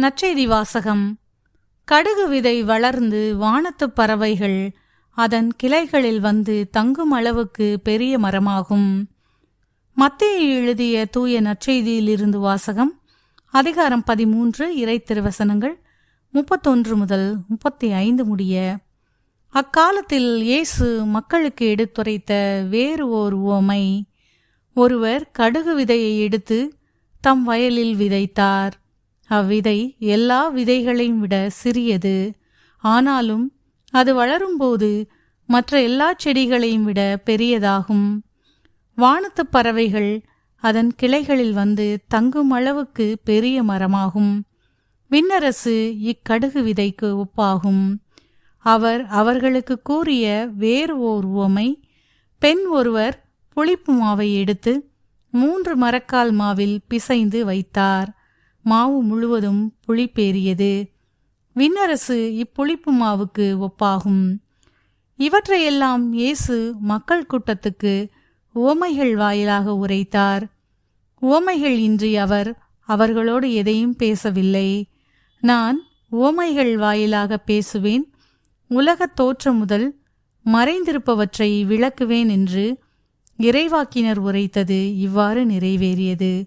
நற்செய்தி வாசகம் கடுகு விதை வளர்ந்து வானத்துப் பறவைகள் அதன் கிளைகளில் வந்து தங்கும் அளவுக்கு பெரிய மரமாகும். மத்திய எழுதிய தூய நற்செய்தியிலிருந்து வாசகம் அதிகாரம் பதிமூன்று இறை திருவசனங்கள் முப்பத்தொன்று முதல் முப்பத்தி ஐந்து முடிய. அக்காலத்தில் இயேசு மக்களுக்கு எடுத்துரைத்த வேறு ஓர் உவமை. ஒருவர் கடுகு விதையை எடுத்து தம் வயலில் விதைத்தார். அவ்விதை எல்லா விதைகளையும் விட சிறியது. ஆனாலும் அது வளரும்போது மற்ற எல்லா செடிகளையும் விட பெரியதாகும். வானத்துப் பறவைகள் அதன் கிளைகளில் வந்து தங்கும் அளவுக்கு பெரிய மரமாகும். விண்ணரசு இக்கடுகு விதைக்கு ஒப்பாகும். அவர் அவர்களுக்கு கூறிய வேறு ஓர் உவமை பெண் ஒருவர் புளிப்பு மாவை எடுத்து மூன்று மரக்கால் மாவில் பிசைந்து வைத்தார். மாவு முழுவதும் புளிப்பேறியது. விண்ணரசு இப்புளிப்பு மாவுக்கு ஒப்பாகும். இவற்றையெல்லாம் இயேசு மக்கள் கூட்டத்துக்கு உவமைகள் வாயிலாக உரைத்தார். உவமைகள் இன்றி அவர் அவர்களோடு எதையும் பேசவில்லை. நான் உவமைகள் வாயிலாக பேசுவேன். உலகத் தோற்றம் முதல் மறைந்திருப்பவற்றை விளக்குவேன் என்று இறைவாக்கினர் உரைத்தது இவ்வாறு நிறைவேறியது.